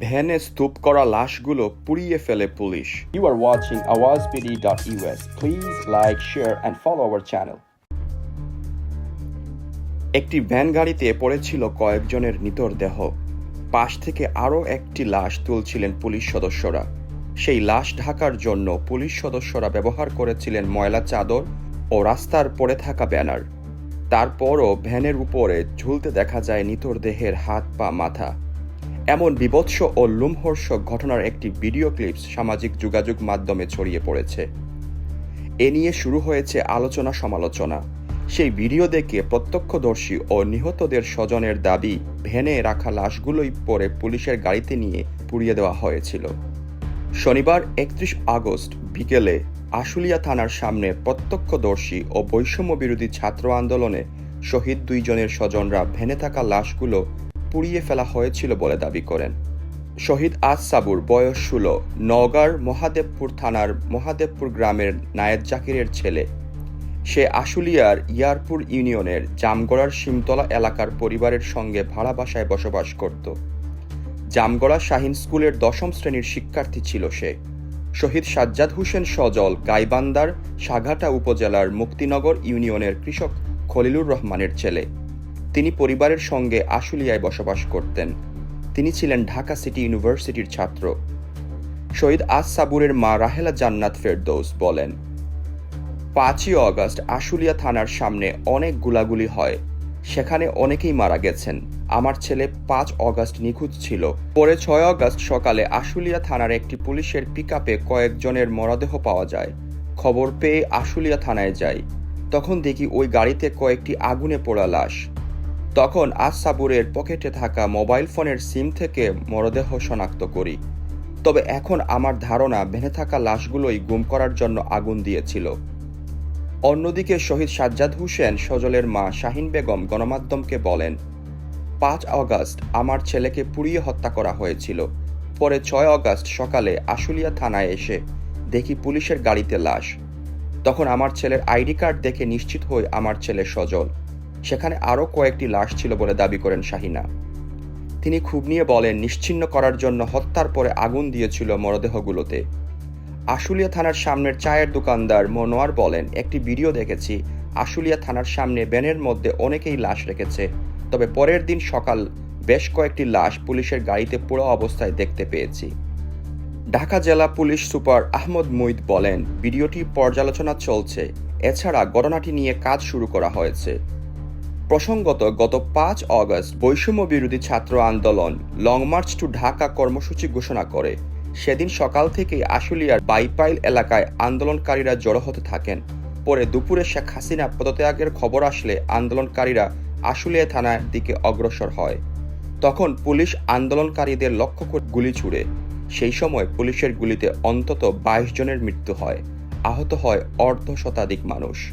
ভ্যানে স্তূপ করা লাশগুলো পুড়িয়ে ফেলে police. You are You are watching awazpd.us. Please like share and follow our channel একটি ভ্যান গাড়িতে পড়েছিল কয়েকজনের নিতর দেহ। পাশ থেকে আরও একটি লাশ তুলছিলেন পুলিশ সদস্যরা। সেই লাশ ঢাকার জন্য পুলিশ সদস্যরা ব্যবহার করেছিলেন ময়লা চাদর ও রাস্তার পড়ে থাকা ব্যানার। তারপরও ভ্যানের উপরে ঝুলতে দেখা যায় নিতর দেহের হাত পা মাথা। এমন বিভৎস ও লুমহর্ষক ঘটনার একটি ভিডিও ক্লিপস সামাজিক যোগাযোগ মাধ্যমে ছড়িয়ে পড়েছে। এ নিয়ে শুরু হয়েছে আলোচনা সমালোচনা। সেই ভিডিও দেখে প্রত্যক্ষদর্শী ও নিহতদের স্বজনের দাবি, ভ্যানে রাখা লাশগুলোই পরে পুলিশের গাড়িতে নিয়ে পুড়িয়ে দেওয়া হয়েছিল। শনিবার একত্রিশ আগস্ট বিকেলে আশুলিয়া থানার সামনে প্রত্যক্ষদর্শী ও বৈষম্য বিরোধী ছাত্র আন্দোলনে শহীদ দুইজনের স্বজনরা ভেনে থাকা লাশগুলো পুড়িয়ে ফেলা হয়েছিল বলে দাবি করেন। শহীদ আজ সাবুর বয়স ষোলো, নওগাঁর মহাদেবপুর থানার মহাদেবপুর গ্রামের নায়েদ জাকিরের ছেলে। সে আশুলিয়ার ইয়ারপুর ইউনিয়নের জামগড়ার শিমতলা এলাকার পরিবারের সঙ্গে ভাড়া বাসায় বসবাস করত। জামগড়া শাহিন স্কুলের দশম শ্রেণির শিক্ষার্থী ছিল সে। শহীদ সাজ্জাদ হোসেন সজল গাইবান্দার সাঘাটা উপজেলার মুক্তিনগর ইউনিয়নের কৃষক খলিলুর রহমানের ছেলে। তিনি পরিবারের সঙ্গে আশুলিয়ায় বসবাস করতেন। তিনি ছিলেন ঢাকা সিটি ইউনিভার্সিটির ছাত্র। শহীদ আজ সাবুরের মা রাহেলা জান্নাত ফেরদৌস বলেন, পাঁচই অগস্ট আশুলিয়া থানার সামনে অনেক গুলাগুলি হয়। সেখানে অনেকেই মারা গেছেন। আমার ছেলে পাঁচ অগস্ট নিখোঁজ ছিল। পরে ছয় অগস্ট সকালে আশুলিয়া থানার একটি পুলিশের পিকআপে কয়েকজনের মরদেহ পাওয়া যায়। খবর পেয়ে আশুলিয়া থানায় যাই। তখন দেখি ওই গাড়িতে কয়েকটি আগুনে পোড়া লাশ। তখন আজ সাবুরের পকেটে থাকা মোবাইল ফোনের সিম থেকে মরদেহ শনাক্ত করি। তবে এখন আমার ধারণা ভেঙে থাকা লাশগুলোই গুম করার জন্য আগুন দিয়েছিল। অন্যদিকে শহীদ সাজ্জাদ হোসেন সজলের মা শাহিন বেগম গণমাধ্যমকে বলেন, পাঁচ অগস্ট আমার ছেলেকে পুড়িয়ে হত্যা করা হয়েছিল। পরে ছয় অগস্ট সকালে আশুলিয়া থানায় এসে দেখি পুলিশের গাড়িতে লাশ। তখন আমার ছেলের আইডি কার্ড দেখে নিশ্চিত হই আমার ছেলে সজল। সেখানে আরও কয়েকটি লাশ ছিল বলে দাবি করেন শাহিনা। তিনি খুব নিয়ে বলেন, নিশ্চিন্ন করার জন্য হত্যার পরে আগুন দিয়েছিল মরদেহগুলোতে। আশুলিয়া থানার সামনের চায়ের দোকানদার মনোয়ার বলেন, একটি ভিডিও দেখেছি। আশুলিয়া থানার সামনে ব্যানের মধ্যে অনেকেই লাশ রেখেছে। তবে পরের দিন সকাল বেশ কয়েকটি লাশ পুলিশের গাড়িতে পুরো অবস্থায় দেখতে পেয়েছি। ঢাকা জেলা পুলিশ সুপার আহমদ মুইদ বলেন, ভিডিওটি পর্যালোচনা চলছে। এছাড়া ঘটনাটি নিয়ে কাজ শুরু করা হয়েছে। প্রসঙ্গত, গত পাঁচ অগস্ট বৈষম্য বিরোধী ছাত্র আন্দোলন লং মার্চ টু ঢাকা কর্মসূচি ঘোষণা করে। সেদিন সকাল থেকেই আশুলিয়ার বাইপাইল এলাকায় আন্দোলনকারীরা জড়ো হতে থাকেন। পরে দুপুরে শেখ হাসিনা পদত্যাগের খবর আসলে আন্দোলনকারীরা আশুলিয়া থানার দিকে অগ্রসর হয়। তখন পুলিশ আন্দোলনকারীদের লক্ষ্য করে গুলি ছুড়ে। সেই সময় পুলিশের গুলিতে অন্তত বাইশ জনের মৃত্যু হয়। আহত হয় অর্ধ শতাধিক মানুষ।